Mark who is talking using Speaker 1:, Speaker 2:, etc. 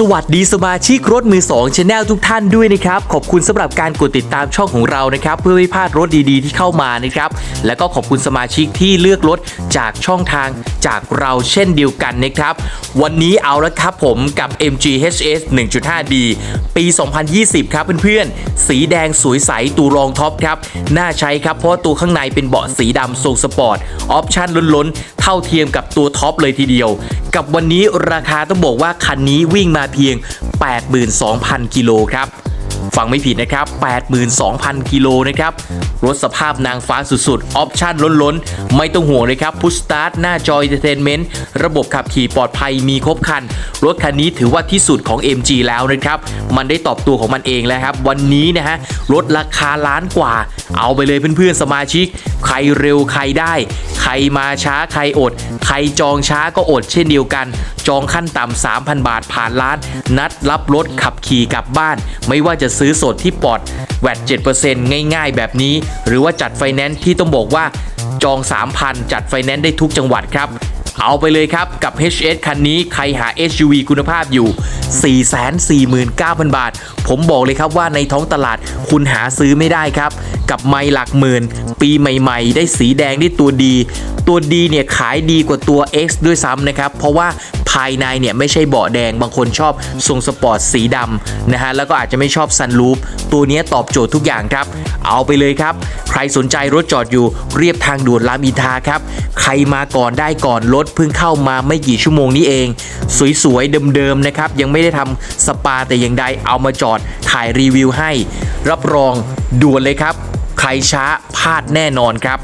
Speaker 1: สวัสดีสมาชิกรถมือ2 Channel ทุกท่านด้วยนะครับ ขอบคุณสำหรับการกดติดตามช่องของเรานะครับ เพื่อไม่พลาดรถดีๆที่เข้ามานะครับ และก็ขอบคุณสมาชิกที่เลือกรถจากช่องทางจากเราเช่นเดียวกันนะครับ วันนี้เอาละครับผมกับ MG HS 1.5D ปี 2020 ครับเพื่อนๆ สีแดงสวยใสตัวรองท็อปครับ น่าใช้ครับเพราะตัวข้างในเป็นเบาะสีดำทรงสปอร์ต ออปชั่นล้นๆ เท่าเทียมกับตัวท็อปเลยทีเดียว กับวันนี้ราคาต้องบอกว่าคันนี้วิ่งมาเพียง 82,000 กิโลครับ ฟังไม่ผิดนะครับ 82,000 กิโลนะครับ รถสภาพนางฟ้าสุดๆ ออปชั่นล้นๆ ไม่ต้องห่วงเลยครับพุชสตาร์ทหน้าจอ Entertainment ระบบขับขี่ปลอดภัยมีครบครัน รถคันนี้ถือว่าที่สุดของ MG แล้วนะครับ มันได้ตอบตัวของมันเองแล้วครับ วันนี้นะฮะรถราคาล้านกว่า เอาไปเลยเพื่อนๆสมาชิก ใครเร็วใครได้ ใครมาช้าใครอด ใครจองช้าก็อดเช่นเดียวกัน จองขั้นต่ำ3,000 บาทผ่านร้าน นัดรับรถขับขี่กลับบ้าน ไม่ว่าจะซื้อื้อสดที่ปลอดแวด7%ง่ายๆ แบบนี้ หรือว่าจัดไฟแนนซ์ที่ต้องบอกว่าจอง 3,000 จัดไฟแนนซ์ได้ทุกจังหวัดครับ เอาไปเลยครับกับ HS คันนี้ใครหา SUV คุณภาพอยู่ 449,000 บาท ผมบอกเลยครับว่าในท้องตลาดคุณหาซื้อไม่ได้ครับ กับไม่หลักหมื่น ปีใหม่ๆ ได้สีแดงได้ตัวดี ตัวดีเนี่ยขายดีกว่าตัว X ด้วยซ้ำนะครับ เพราะว่าายในเนี่ยไม่ใช่เบาะแดง บางคนชอบทรงสปอร์ตสีดำนะฮะแล้วก็อาจจะไม่ชอบซันรูฟตัวนี้ตอบโจทย์ทุกอย่างครับ เอาไปเลยครับ ใครสนใจรถจอดอยู่เรียบทางด่วนรามอินทราครับ ใครมาก่อนได้ก่อนรถเพิ่งเข้ามาไม่กี่ชั่วโมงนี้เอง สวยๆเดิมๆนะครับยังไม่ได้ทำสปาแต่อย่างใดเอามาจอดถ่ายรีวิวให้ รับรองด่วนเลยครับ ใครช้าพลาดแน่นอนครับ